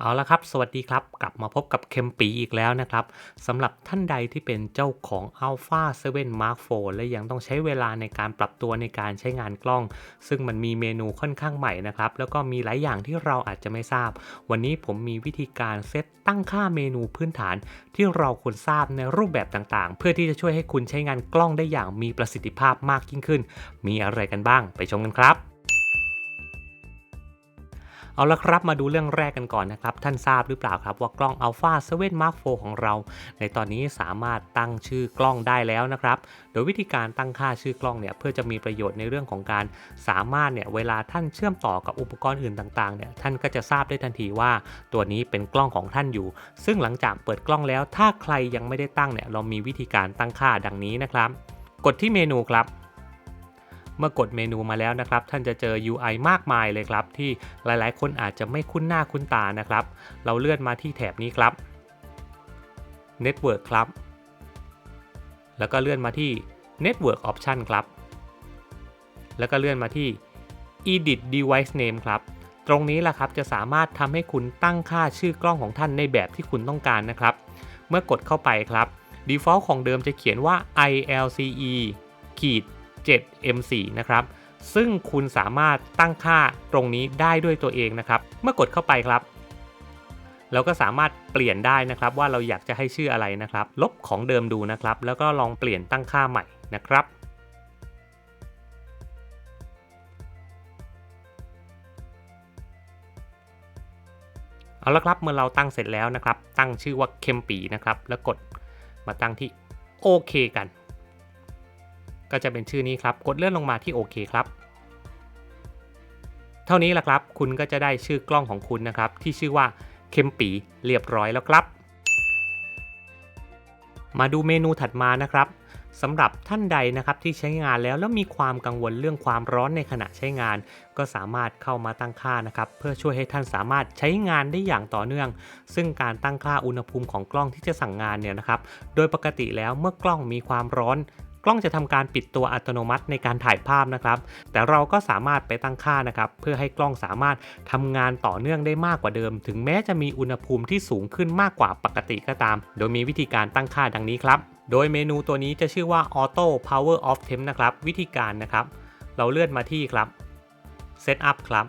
เอาละครับ สวัสดีครับ กลับมาพบกับเคมปีอีกแล้วนะครับสำหรับท่านใดที่เป็นเจ้าของ Alpha 7 Mark IV และยังต้องใช้เวลาในการปรับตัวในการใช้งานกล้อง ซึ่งมันมีเมนูค่อนข้างใหม่นะครับ แล้วก็มีหลายอย่างที่เราอาจจะไม่ทราบ วันนี้ผมมีวิธีการเซตตั้งค่าเมนูพื้นฐาน ที่เราควรทราบในรูปแบบต่างๆ เพื่อที่จะช่วยให้คุณใช้งานกล้องได้อย่างมีประสิทธิภาพมากยิ่งขึ้น มีอะไรกันบ้าง ไปชมกันครับ เอาละครับมาดูเรื่องแรกกันก่อนนะครับ ท่านทราบหรือเปล่าครับว่ากล้อง Alpha 7 Mark IV ของเรา ในตอนนี้สามารถตั้งชื่อกล้องได้แล้วนะครับ โดยวิธีการตั้งค่าชื่อกล้องเนี่ยเพื่อจะมีประโยชน์ในเรื่องของการสามารถเนี่ยเวลาท่านเชื่อมต่อกับอุปกรณ์อื่นต่างๆเนี่ยท่านก็จะทราบได้ทันทีว่า ตัวนี้เป็นกล้องของท่านอยู่ ซึ่งหลังจากเปิดกล้องแล้ว ถ้าใครยังไม่ได้ตั้งเนี่ยเรามีวิธีการตั้งค่าดังนี้นะครับ กดที่เมนูครับ เมื่อกดเมนูมาแล้วนะครับ ท่านจะเจอ UI มากมายเลยครับ ที่หลายๆ คนอาจจะไม่คุ้นหน้าคุ้นตานะครับ เราเลื่อนมาที่แถบนี้ครับ Network ครับ แล้วก็เลื่อนมาที่ Network Option ครับ แล้วก็เลื่อนมาที่ Edit Device Name ครับ ตรงนี้แหละครับจะสามารถทำให้คุณตั้งค่าชื่อกล้องของท่านในแบบที่คุณต้องการนะครับ เมื่อกดเข้าไปครับ Default ของเดิมจะเขียนว่า ILCE ขีด 7M4 นะครับซึ่งคุณสามารถตั้งค่าตรงนี้ได้ด้วยตัวเองนะครับ เมื่อกดเข้าไปครับเราก็สามารถเปลี่ยนได้นะครับ ว่าเราอยากจะให้ชื่ออะไรนะครับ ลบของเดิมดูนะครับ แล้วก็ลองเปลี่ยนตั้งค่าใหม่นะครับ เอาละครับเมื่อเราตั้งเสร็จแล้วนะครับ ตั้งชื่อว่าเคมปีนะครับ แล้วกดมาตั้งที่โอเคกัน ก็จะเป็นชื่อนี้ครับ กดเลื่อนลงมาที่โอเคครับ เท่านี้แหละครับ คุณก็จะได้ชื่อกล้องของคุณนะครับ ที่ชื่อว่าเคมปีเรียบร้อยแล้วครับ มาดูเมนูถัดมานะครับสำหรับท่านใดนะครับที่ใช้งานแล้วแล้วมีความกังวลเรื่องความร้อนในขณะใช้งาน ก็สามารถเข้ามาตั้งค่านะครับ เพื่อช่วยให้ท่านสามารถใช้งานได้อย่างต่อเนื่อง ซึ่งการตั้งค่าอุณหภูมิของกล้องที่จะสั่งงานเนี่ยนะครับ โดยปกติแล้วเมื่อกล้องมีความร้อน กล้องจะทำการปิดตัวอัตโนมัติในการถ่ายภาพนะครับ แต่เราก็สามารถไปตั้งค่านะครับ เพื่อให้กล้องสามารถทำงานต่อเนื่องได้มากกว่าเดิม ถึงแม้จะมีอุณหภูมิที่สูงขึ้นมากกว่าปกติก็ตาม โดยมีวิธีการตั้งค่าดังนี้ครับ โดยเมนูตัวนี้จะชื่อว่า Auto Power Off Temp นะครับ วิธีการนะครับ เราเลื่อนมาที่ครับ Setup ครับ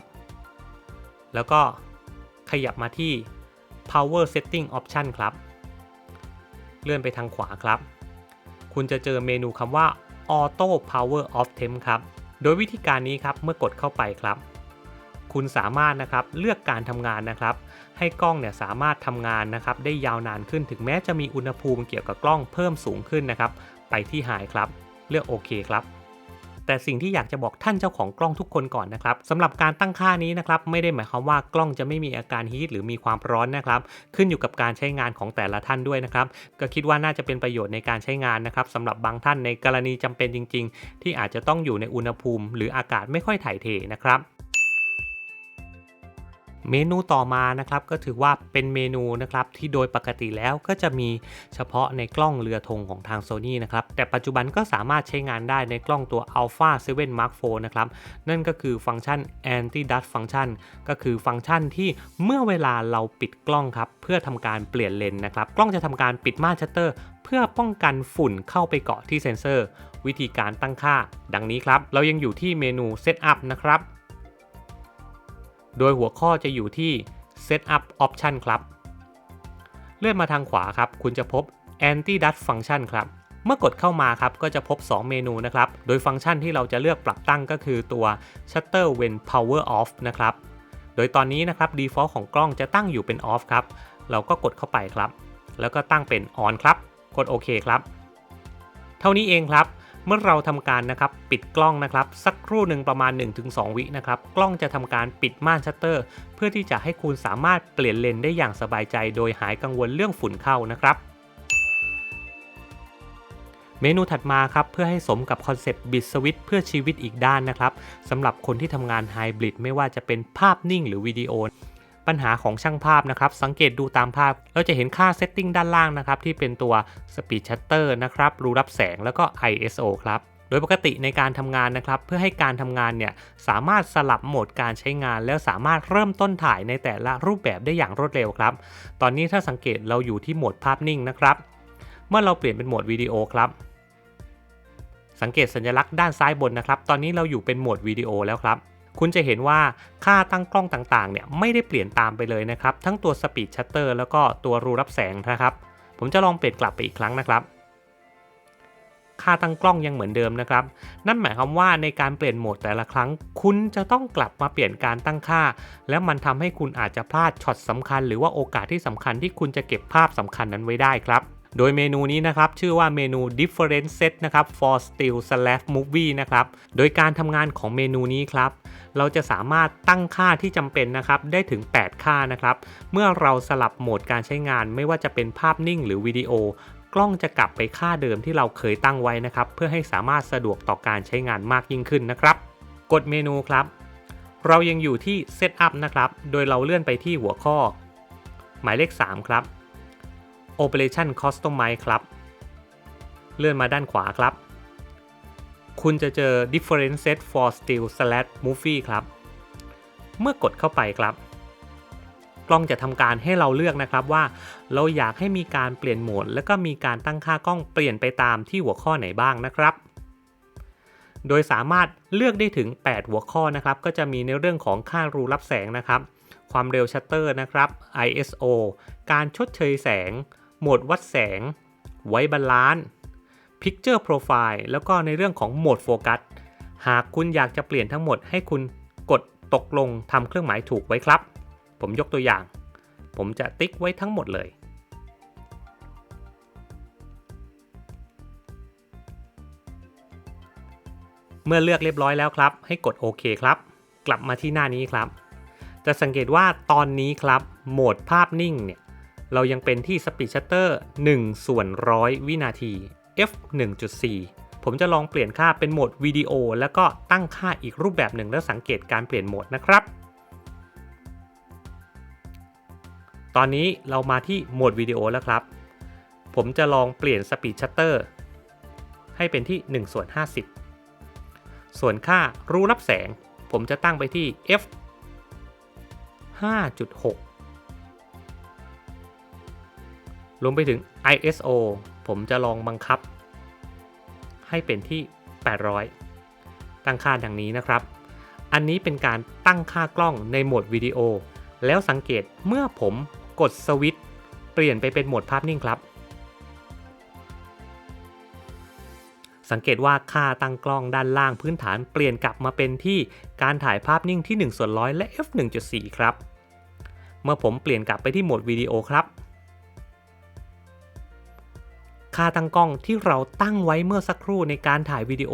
แล้วก็ขยับมาที่ Power Setting Option ครับ เลื่อนไปทางขวาครับ คุณจะเจอเมนูคำว่า Auto Power Off Temp ครับ โดยวิธีการนี้ครับเมื่อกดเข้าไปครับ คุณสามารถนะครับเลือกการทำงานนะครับ ให้กล้องเนี่ยสามารถทำงานนะครับได้ยาวนานขึ้นถึงแม้จะมีอุณหภูมิเกี่ยวกับกล้องเพิ่มสูงขึ้นนะครับ ไปที่หายครับ เลือกโอเคครับ แต่สิ่งที่อยากจะบอกท่านเจ้าของกล้องทุกคนก่อนนะครับสำหรับการตั้งค่านี้นะครับไม่ได้หมายความว่ากล้องจะไม่มีอาการฮีทหรือมีความร้อนนะครับ ขึ้นอยู่กับการใช้งานของแต่ละท่านด้วยนะครับก็คิดว่าน่าจะเป็นประโยชน์ในการใช้งานนะครับสำหรับบางท่านในกรณีจำเป็นจริง ๆ ที่อาจจะต้องอยู่ในอุณหภูมิ หรืออากาศไม่ค่อยถ่ายเทนะครับ เมนูต่อมานะครับก็ถือว่าเป็นเมนูนะครับที่โดยปกติแล้วก็จะมีเฉพาะในกล้องเรือธงของทาง Sony นะครับแต่ปัจจุบันก็สามารถใช้งานได้ในกล้องตัว Alpha 7 Mark IV นะครับนั่นก็คือฟังก์ชัน Anti Dust Function ก็คือฟังก์ชันที่เมื่อเวลาเราปิดกล้องครับเพื่อทำการเปลี่ยนเลนส์นะครับกล้องจะทำการปิดม่านชัตเตอร์เพื่อป้องกันฝุ่นเข้าไปเกาะที่เซ็นเซอร์ วิธีการตั้งค่า ดังนี้ครับ เรายังอยู่ที่เมนู Setup นะครับ โดยหัวข้อจะอยู่ที่ Setup Option ครับ เลื่อนมาทางขวาครับ คุณจะพบ Anti Dust Function ครับ เมื่อกดเข้ามาครับ ก็จะพบ 2 เมนูนะครับ โดยฟังก์ชันที่เราจะเลือกปรับตั้งก็คือตัว Shutter When Power Off นะครับ โดยตอนนี้นะครับ Default ของกล้องจะตั้งอยู่เป็น Off ครับ เราก็กดเข้าไปครับ แล้วก็ตั้งเป็น On ครับ กดโอเคครับ เท่านี้เองครับ เมื่อเราทำการนะครับปิดกล้องนะครับสักครู่หนึ่งประมาณ 1-2 วินะครับกล้องจะทำการปิดม่านชัตเตอร์ เพื่อที่จะให้คุณสามารถเปลี่ยนเลนได้อย่างสบายใจ โดยหายกังวลเรื่องฝุ่นเข้านะครับเมนูถัดมาครับเพื่อให้สมกับคอนเซปต์บิดสวิตเพื่อชีวิตอีกด้านนะครับสำหรับคนที่ทำงานไฮบริดไม่ว่าจะเป็นภาพนิ่งหรือวิดีโอ ปัญหาของช่างภาพนะครับ สังเกตดูตามภาพ เราจะเห็นค่าเซตติ้งด้านล่างนะครับ ที่เป็นตัว Speed Shutter นะครับ รูรับแสงแล้วก็ ISO ครับโดยปกติในการทำงานนะครับ เพื่อให้การทำงานเนี่ยสามารถสลับโหมดการใช้งาน แล้วสามารถเริ่มต้นถ่ายในแต่ละรูปแบบได้อย่างรวดเร็วครับ ตอนนี้ถ้าสังเกตเราอยู่ที่โหมดภาพนิ่งนะครับ เมื่อเราเปลี่ยนเป็นโหมดวิดีโอครับ สังเกตสัญลักษณ์ด้านซ้ายบนนะครับ ตอนนี้เราอยู่เป็นโหมดวิดีโอแล้วครับ คุณจะเห็นว่าค่าตั้งกล้องต่างๆ เนี่ยไม่ได้เปลี่ยนตามไปเลยนะครับ ทั้งตัวสปีดชัตเตอร์แล้วก็ตัวรูรับแสงนะครับ ผมจะลองเปลี่ยนกลับไปอีกครั้งนะครับ ค่าตั้งกล้องยังเหมือนเดิมนะครับ นั่นหมายความว่าในการเปลี่ยนโหมดแต่ละครั้ง คุณจะต้องกลับมาเปลี่ยนการตั้งค่า แล้วมันทำให้คุณอาจจะพลาดช็อตสำคัญ หรือว่าโอกาสที่สำคัญที่คุณจะเก็บภาพสำคัญนั้นไว้ได้ครับ โดยเมนูนี้นะครับ ชื่อว่าเมนู different set นะครับ for still slash movie นะครับ โดยการทำงานของเมนูนี้ครับ เราจะสามารถตั้งค่าที่จำเป็นนะครับ ได้ถึง 8 ค่านะครับ เมื่อเราสลับโหมดการใช้งานไม่ว่าจะเป็นภาพนิ่งหรือวิดีโอกล้องจะกลับไปค่าเดิมที่เราเคยตั้งไว้นะครับ เพื่อให้สามารถสะดวกต่อการใช้งานมากยิ่งขึ้นนะครับ กดเมนูครับ เรายังอยู่ที่ Setup นะครับ โดยเราเลื่อนไปที่หัวข้อ หมายเลข 3 ครับ Operation Customize ครับ เลื่อนมาด้านขวาครับ คุณจะเจอ Different Set for Still slash Movie ครับ เมื่อกดเข้าไปครับ กล้องจะทำการให้เราเลือกนะครับว่า เราอยากให้มีการเปลี่ยนโหมด และก็มีการตั้งค่ากล้องเปลี่ยนไปตามที่หัวข้อไหนบ้างนะครับโดยสามารถเลือกได้ถึง 8 หัวข้อนะครับ ก็จะมีในเรื่องของค่ารูรับแสงนะครับ ความเร็วชัตเตอร์นะครับ ISO การชดเชยแสง โหมดวัดแสง ไว้บาลานซ์ Picture Profile แล้วก็ในเรื่องของโหมดโฟกัส หากคุณอยากจะเปลี่ยนทั้งหมดให้คุณกดตกลงทำเครื่องหมายถูกไว้ครับ ผมยกตัวอย่าง ผมจะติ๊กไว้ทั้งหมดเลย เมื่อเลือกเรียบร้อยแล้วครับ ให้กดโอเคครับ กลับมาที่หน้านี้ครับ จะสังเกตว่าตอนนี้ครับ โหมดภาพนิ่งเนี่ย เรายังเป็นที่ Speed Shutter 1ส่วนร้อยวินาที f 1.4 ผมจะลองเปลี่ยนค่าเป็นโหมดวิดีโอ แล้วก็ตั้งค่าอีกรูปแบบหนึ่งแล้วสังเกตการเปลี่ยนโหมดนะครับ ตอนนี้เรามาที่โหมดวิดีโอแล้วครับ ผมจะลองเปลี่ยน Speed Shutter ให้เป็นที่1ส่วน50 ส่วนค่ารูรับแสง ผมจะตั้งไปที่ f 5.6 รวมไปถึง ISO ผมจะลองบังคับ ให้เป็นที่ 800 ตั้งค่าดังนี้นะครับ อันนี้เป็นการตั้งค่ากล้องในโหมดวิดีโอ แล้วสังเกตเมื่อผมกดสวิตช์เปลี่ยนไปเป็นโหมดภาพนิ่งครับ สังเกตว่าค่าตั้งกล้องด้านล่างพื้นฐานเปลี่ยนกลับมาเป็นที่การถ่ายภาพนิ่งที่1ส่วนร้อยและ f 1.4 ครับ เมื่อผมเปลี่ยนกลับไปที่โหมดวิดีโอครับ ค่าตั้งกล้องที่เราตั้งไว้เมื่อสักครู่ในการถ่ายวิดีโอ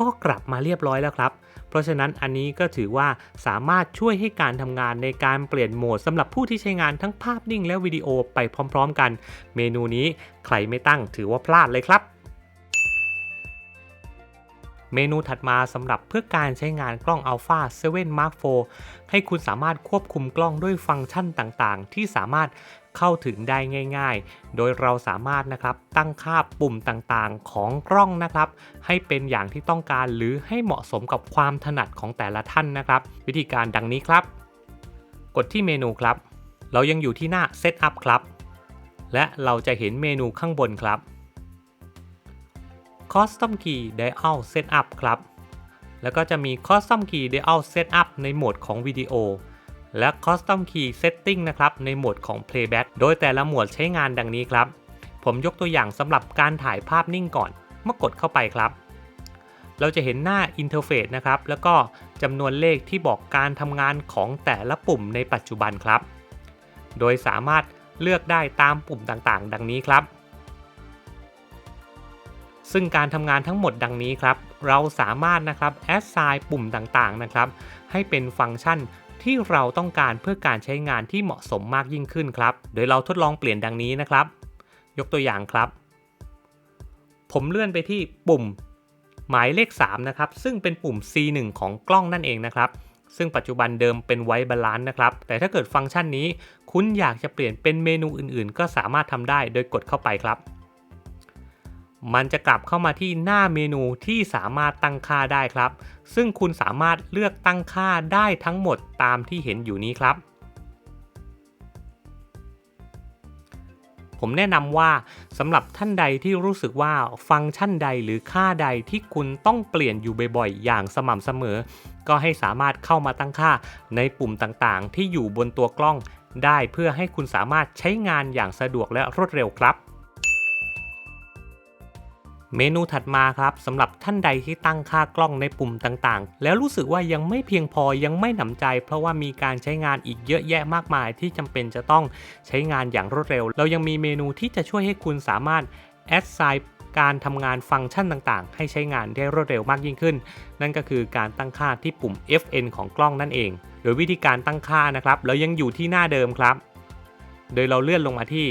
ก็กลับมาเรียบร้อยแล้วครับ เพราะฉะนั้นอันนี้ก็ถือว่าสามารถช่วยให้การทำงานในการเปลี่ยนโหมดสำหรับผู้ที่ใช้งานทั้งภาพนิ่งและวิดีโอไปพร้อม ๆ กัน เมนูนี้ใครไม่ตั้งถือว่าพลาดเลยครับเมนูถัดมาสำหรับเพื่อการใช้งานกล้อง Alpha 7 Mark IV ให้คุณสามารถควบคุมกล้องด้วยฟังก์ชันต่างๆ ที่สามารถ เข้าถึงได้ง่าย ๆ โดยเราสามารถนะครับตั้งค่าปุ่มต่างๆ ของกล้องนะครับ ให้เป็นอย่างที่ต้องการหรือให้เหมาะสมกับความถนัดของแต่ละท่านนะครับ วิธีการดังนี้ครับ กดที่เมนูครับ เรายังอยู่ที่หน้า Setup ครับ และเราจะเห็นเมนูข้างบนครับ Custom Key Dial Setup ครับ แล้วก็จะมี Custom Key Dial Setup ในโหมดของวิดีโอ และ Custom Key Setting นะครับในโหมดของ Playback โดยแต่ละหมวดใช้งานดังนี้ครับ ผมยกตัวอย่างสำหรับการถ่ายภาพนิ่งก่อน เมื่อกดเข้าไปครับ เราจะเห็นหน้าอินเทอร์เฟซนะครับ แล้วก็จำนวนเลขที่บอกการทำงานของแต่ละปุ่มในปัจจุบันครับ โดยสามารถเลือกได้ตามปุ่มต่างๆ ดังนี้ครับ ซึ่งการทำงานทั้งหมดดังนี้ครับ เราสามารถนะครับแอดไซน์ปุ่มต่างๆ นะครับ ให้เป็นฟังก์ชัน ที่เราต้องการเพื่อการใช้งานที่เหมาะสมมากยิ่งขึ้นครับ โดยเราทดลองเปลี่ยนดังนี้นะครับ ยกตัวอย่างครับ ผมเลื่อนไปที่ปุ่มหมายเลข 3 นะครับ ซึ่งเป็นปุ่ม C1 ของกล้องนั่นเองนะครับ ซึ่งปัจจุบันเดิมเป็นไว้บาลานซ์นะครับ แต่ถ้าเกิดฟังก์ชันนี้ คุณอยากจะเปลี่ยนเป็นเมนูอื่นๆ ก็สามารถทำได้โดยกดเข้าไปครับ มันจะกลับเข้ามาที่หน้าเมนูที่สามารถตั้งค่าได้ครับ ซึ่งคุณสามารถเลือกตั้งค่าได้ทั้งหมดตามที่เห็นอยู่นี้ครับ ผมแนะนำว่าสำหรับท่านใดที่รู้สึกว่าฟังก์ชันใดหรือค่าใดที่คุณต้องเปลี่ยนอยู่บ่อยๆ อย่างสม่ำเสมอ ก็ให้สามารถเข้ามาตั้งค่าในปุ่มต่างๆ ที่อยู่บนตัวกล้องได้เพื่อให้คุณสามารถใช้งานอย่างสะดวกและรวดเร็วครับ เมนูถัดมาครับสำหรับท่านใดที่ตั้งค่ากล้องในปุ่มต่างๆ แล้วรู้สึกว่ายังไม่เพียงพอยังไม่หนำใจ เพราะว่ามีการใช้งานอีกเยอะแยะมากมาย ที่จำเป็นจะต้องใช้งานอย่างรวดเร็ว เรายังมีเมนูที่จะช่วยให้คุณสามารถแอดไซน์การทำงานฟังก์ชันต่างๆ ให้ใช้งานได้รวดเร็วมากยิ่งขึ้น นั่นก็คือการตั้งค่าที่ปุ่ม FN ของกล้องนั่นเอง โดยวิธีการตั้งค่านะครับเรายังอยู่ที่หน้าเดิมครับ โดยเราเลื่อนลงมาที่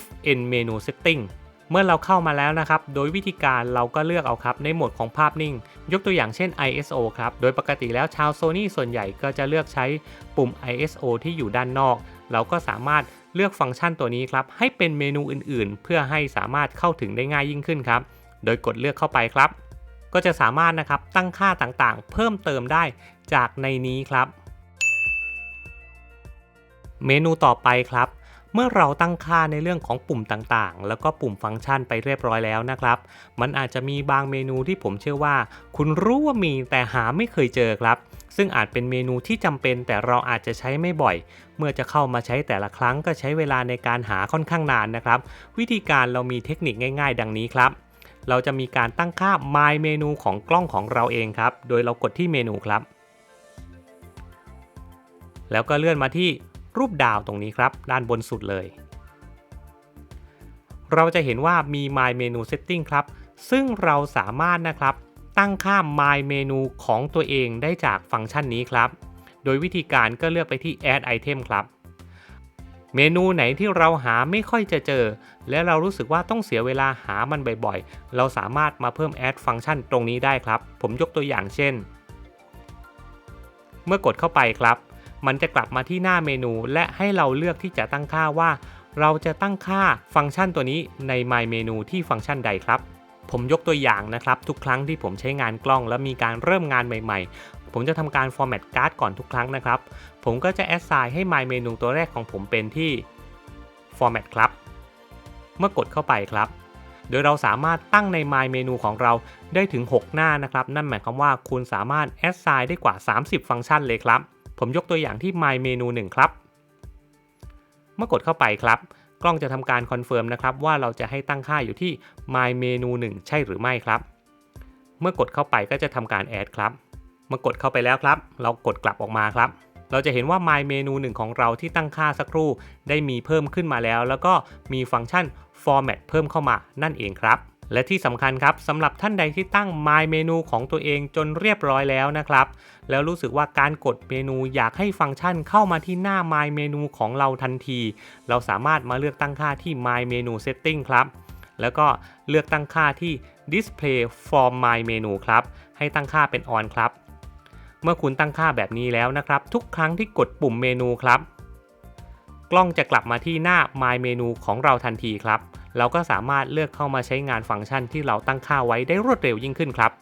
FN Menu Setting เมื่อเราเข้ามาแล้วนะครับ โดยวิธีการเราก็เลือกเอาครับในโหมดของภาพนิ่ง ยกตัวอย่างเช่น ISO ครับ โดยปกติแล้วชาว Sony ส่วนใหญ่ก็จะเลือกใช้ปุ่ม ISO ที่อยู่ด้านนอก เราก็สามารถเลือกฟังก์ชันตัวนี้ครับ ให้เป็นเมนูอื่นๆ เพื่อให้สามารถเข้าถึงได้ง่ายยิ่งขึ้นครับ โดยกดเลือกเข้าไปครับ ก็จะสามารถนะครับตั้งค่าต่างๆ เพิ่มเติมได้จากในนี้ครับ เมนูต่อไปครับ เมื่อเราตั้งค่าในเรื่องของปุ่มต่างๆ แล้วก็ปุ่มฟังก์ชันไปเรียบร้อยแล้วนะครับ มันอาจจะมีบางเมนูที่ผมเชื่อว่า คุณรู้ว่ามีแต่หาไม่เคยเจอครับ ซึ่งอาจเป็นเมนูที่จำเป็นแต่เราอาจจะใช้ไม่บ่อย เมื่อจะเข้ามาใช้แต่ละครั้งก็ใช้เวลาในการหาค่อนข้างนานนะครับ วิธีการเรามีเทคนิคง่าย ๆ ดังนี้ครับเราจะมีการตั้งค่า My เมนูของกล้องของเราเองครับ โดยเรากดที่เมนูครับ แล้วก็เลื่อนมาที่ รูปดาวตรงนี้ครับ ด้านบนสุดเลย เราจะเห็นว่ามี My Menu Setting ครับ ซึ่งเราสามารถนะครับ ตั้งค่า My Menu ของตัวเองได้จากฟังก์ชันนี้ครับ โดยวิธีการก็เลือกไปที่ Add Item ครับ เมนูไหนที่เราหาไม่ค่อยจะเจอ และเรารู้สึกว่าต้องเสียเวลาหามันบ่อยๆ เราสามารถมาเพิ่ม Add ฟังก์ชันตรงนี้ได้ครับ ผมยกตัวอย่างเช่น เมื่อกดเข้าไปครับ มันจะกลับมาที่หน้าเมนู และให้เราเลือกที่จะตั้งค่าว่า เราจะตั้งค่าฟังก์ชันตัวนี้ใน My Menu ที่ฟังก์ชันใดครับ ผมยกตัวอย่างนะครับ ทุกครั้งที่ผมใช้งานกล้อง แล้วมีการเริ่มงานใหม่ๆ ผมจะทำการ format card ก่อนทุกครั้งนะครับ ผมก็จะ assign ให้ My Menu ตัวแรกของผมเป็นที่ format ครับ เมื่อกดเข้าไปครับโดยเราสามารถตั้งใน My Menu ของเราได้ถึง 6 หน้านะครับ นั่นหมายความว่าคุณสามารถ assign ได้กว่า 30 ฟังก์ชันเลยครับ ผมยกตัวอย่างที่ My Menu 1ครับ เมื่อกดเข้าไปครับ กล้องจะทำการคอนเฟิร์มนะครับว่าเราจะให้ตั้งค่าอยู่ที่ My Menu 1ใช่หรือไม่ครับ เมื่อกดเข้าไปก็จะทำการ add ครับ เมื่อกดเข้าไปแล้วครับ เรากดกลับออกมาครับ เราจะเห็นว่า My Menu 1ของเราที่ตั้งค่าสักครู่ ได้มีเพิ่มขึ้นมาแล้ว แล้วก็มีฟังก์ชัน Format เพิ่มเข้ามานั่นเองครับ และที่สำคัญครับสำหรับท่านใดที่ตั้ง My Menu ของตัวเองจนเรียบร้อยแล้วนะครับ แล้วรู้สึกว่าการกดเมนูอยากให้ฟังก์ชันเข้ามาที่หน้า My Menu ของเราทันที เราสามารถมาเลือกตั้งค่าที่ My Menu Setting ครับ แล้วก็เลือกตั้งค่าที่ Display for My Menu ครับ ให้ตั้งค่าเป็น On ครับ เมื่อคุณตั้งค่าแบบนี้แล้วนะครับ ทุกครั้งที่กดปุ่มเมนูครับ กล้องจะกลับมาที่หน้า My Menu ของเราทันทีครับ เราก็สามารถเลือกเข้ามาใช้งานฟังก์ชันที่เราตั้งค่าไว้ได้รวดเร็วยิ่งขึ้นครับ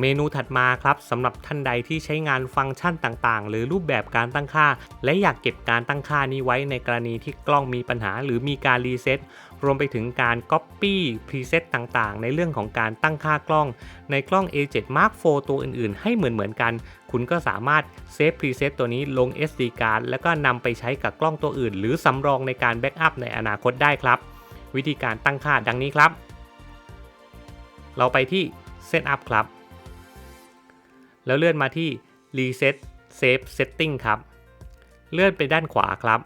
เมนูถัดมาครับสำหรับท่านใดที่ใช้งานฟังก์ชันต่างๆ หรือรูปแบบการตั้งค่า และอยากเก็บการตั้งค่านี้ไว้ในกรณีที่กล้องมีปัญหา หรือมีการรีเซ็ตรวมไปถึงการ Copy Preset ต่างๆ ในเรื่องของการตั้งค่ากล้อง ในกล้อง A7 Mark IV ตัวอื่นๆ ให้เหมือนๆกัน คุณก็สามารถเซฟ Preset ตัวนี้ลง SD card แล้วก็นำไปใช้กับกล้องตัวอื่น หรือสำรองในการแบ็กอัพในอนาคตได้ครับ วิธีการตั้งค่าดังนี้ครับ เราไปที่ Setup ครับ แล้วเลื่อนมาที่ Reset Save Setting ครับ เลื่อนไปด้านขวาครับ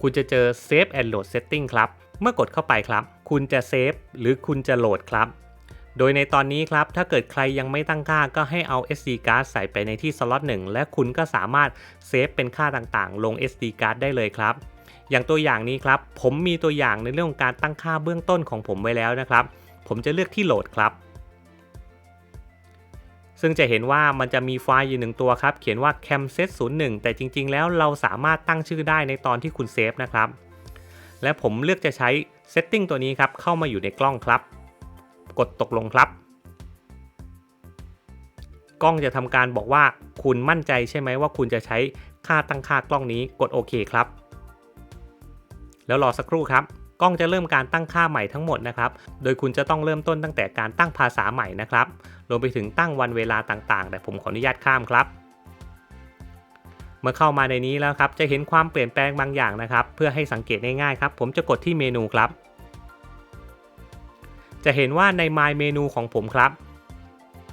คุณจะเจอ Save and Load Setting ครับ เมื่อกดเข้าไปครับ คุณจะเซฟหรือคุณจะโหลดครับ โดยในตอนนี้ครับ ถ้าเกิดใครยังไม่ตั้งค่าก็ให้เอา SD card ใส่ไปในที่สล็อต1และคุณก็สามารถเซฟเป็นค่าต่างๆ ลง SD card ได้เลยครับ อย่างตัวอย่างนี้ครับ ผมมีตัวอย่างในเรื่องของการตั้งค่าเบื้องต้นของผมไว้แล้วนะครับ ผมจะเลือกที่โหลดครับ ซึ่งจะเห็นว่ามันจะมีไฟล์อยู่หนึ่งตัวครับ เขียนว่า camset 01แต่จริง ๆ แล้วเราสามารถตั้งชื่อได้ในตอนที่คุณเซฟนะครับ และผมเลือกจะใช้ Setting ตัวนี้ครับ เข้ามาอยู่ในกล้องครับ กดตกลงครับ กล้องจะทำการบอกว่าคุณมั่นใจใช่ไหมว่าคุณจะใช้ค่าตั้งค่ากล้องนี้ กดโอเคครับ แล้วรอสักครู่ครับ กล้องจะเริ่มการตั้งค่าใหม่ทั้งหมดนะครับ โดยคุณจะต้องเริ่มต้นตั้งแต่การตั้งภาษาใหม่นะครับ รวมไปถึงตั้งวันเวลาต่างๆ แต่ผมขออนุญาตข้ามครับ เมื่อเข้ามาในนี้แล้วครับ จะเห็นความเปลี่ยนแปลงบางอย่างนะครับ เพื่อให้สังเกตง่ายๆครับ ผมจะกดที่เมนูครับ จะเห็นว่าใน My เมนูของผมครับ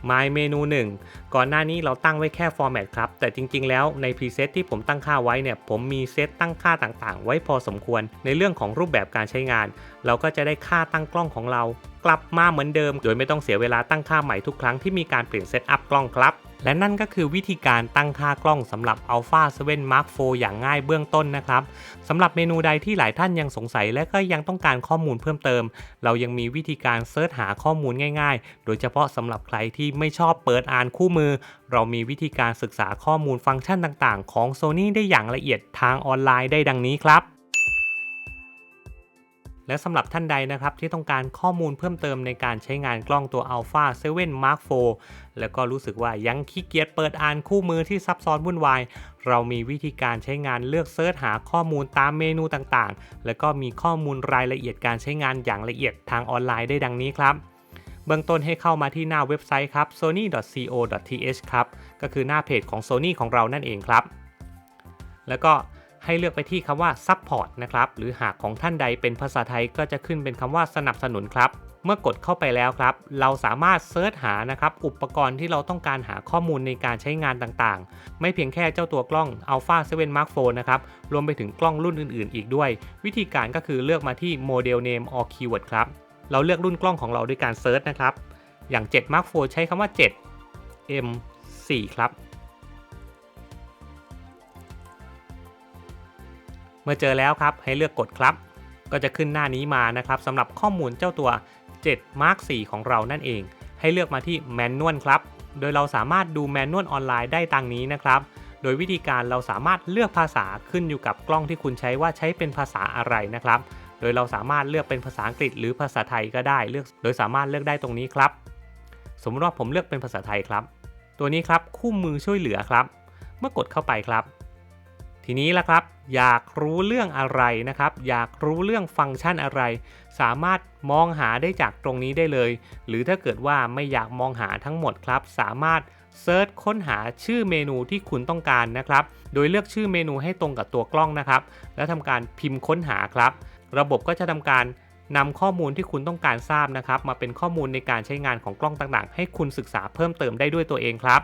My เมนู 1 ก่อนหน้านี้เราตั้งไว้แค่ Format ครับ แต่จริงๆ แล้วใน Preset ที่ผมตั้งค่าไว้เนี่ย ผมมีเซตตั้งค่าต่างๆ ไว้พอสมควร ในเรื่องของรูปแบบการใช้งาน เราก็จะได้ค่าตั้งกล้องของเรา กลับมาเหมือนเดิม โดยไม่ต้องเสียเวลาตั้งค่าใหม่ทุกครั้งที่มีการเปลี่ยนเซตอัพกล้องครับ และนั่นก็คือวิธีการตั้งค่ากล้องสำหรับ Alpha 7 Mark IV อย่างง่ายเบื้องต้นนะครับสำหรับเมนูใดที่หลายท่านยังสงสัยและก็ยังต้องการข้อมูลเพิ่มเติม เรายังมีวิธีการเซิร์ชหาข้อมูลง่าย ๆ โดยเฉพาะสำหรับใครที่ไม่ชอบเปิดอ่านคู่มือ เรามีวิธีการศึกษาข้อมูลฟังก์ชันต่างๆ ของ Sony ได้อย่างละเอียดทางออนไลน์ได้ดังนี้ครับ และสำหรับท่านใดนะครับที่ต้องการข้อมูลเพิ่มเติมในการใช้งานกล้องตัว Alpha 7 Mark IV แล้วก็รู้สึกว่ายังขี้เกียจเปิดอ่านคู่มือที่ซับซ้อนวุ่นวาย เรามีวิธีการใช้งานเลือกเซิร์ชหาข้อมูลตามเมนูต่างๆ แล้วก็มีข้อมูลรายละเอียดการใช้งานอย่างละเอียดทางออนไลน์ได้ดังนี้ครับเบื้องต้นให้เข้ามาที่หน้าเว็บไซต์ครับ sony.co.th ครับ ก็คือหน้าเพจของ Sony ของเรานั่นเองครับ แล้วก็ ให้เลือกไปที่คำว่า support นะครับ หรือหากของท่านใดเป็นภาษาไทยก็จะขึ้นเป็นคำว่าสนับสนุนครับ เมื่อกดเข้าไปแล้วครับ เราสามารถเซิร์ชหานะครับ อุปกรณ์ที่เราต้องการหาข้อมูลในการใช้งานต่างๆ ไม่เพียงแค่เจ้าตัวกล้อง Alpha 7 Mark IV นะครับ รวมไปถึงกล้องรุ่นอื่นๆ อีกด้วย วิธีการก็คือเลือกมาที่ Model Name or Keyword ครับ เราเลือกรุ่นกล้องของเราด้วยการเซิร์ชนะครับ อย่าง7 Mark IV ใช้คำว่า 7 M 4 ครับ มื่อเจอแล้วครับให้เลือกกดครับ ก็จะขึ้นหน้านี้มานะครับสำหรับข้อมูลเจ้าตัว 7 Mark 4 ของเรานั่นเอง ให้เลือกมาที่แมนนวลครับ โดยเราสามารถดูแมนนวลออนไลน์ได้ดังนี้นะครับโดยวิธีการเราสามารถเลือกภาษาขึ้นอยู่กับกล้องที่คุณใช้ว่าใช้เป็นภาษาอะไรนะครับ โดยเราสามารถเลือกเป็นภาษาอังกฤษหรือภาษาไทยก็ได้เลือก โดยสามารถเลือกได้ตรงนี้ครับ สมมติว่าผมเลือกเป็นภาษาไทยครับ ตัวนี้ครับคู่มือช่วยเหลือครับ เมื่อกดเข้าไปครับ ทีนี้ละครับ อยากรู้เรื่องอะไรนะครับ อยากรู้เรื่องฟังก์ชันอะไร สามารถมองหาได้จากตรงนี้ได้เลย หรือถ้าเกิดว่าไม่อยากมองหาทั้งหมดครับ สามารถเซิร์ชค้นหาชื่อเมนูที่คุณต้องการนะครับ โดยเลือกชื่อเมนูให้ตรงกับตัวกล้องนะครับ แล้วทำการพิมพ์ค้นหาครับ ระบบก็จะทำการนำข้อมูลที่คุณต้องการทราบนะครับ มาเป็นข้อมูลในการใช้งานของกล้องต่างๆ ให้คุณศึกษาเพิ่มเติมได้ด้วยตัวเองครับ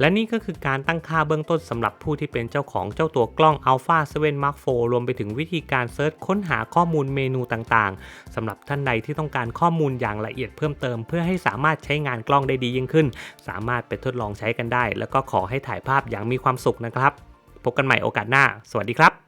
และนี่ก็คือการตั้งค่าเบื้องต้นสำหรับผู้ที่เป็นเจ้าของเจ้าตัวกล้อง Alpha 7 Mark IV รวมไปถึงวิธีการเซิร์ชค้นหาข้อมูลเมนูต่างๆสำหรับท่านใดที่ต้องการข้อมูลอย่างละเอียดเพิ่มเติม เพื่อให้สามารถใช้งานกล้องได้ดียิ่งขึ้น สามารถไปทดลองใช้กันได้ แล้วก็ขอให้ถ่ายภาพอย่างมีความสุขนะครับ พบกันใหม่โอกาสหน้า สวัสดีครับ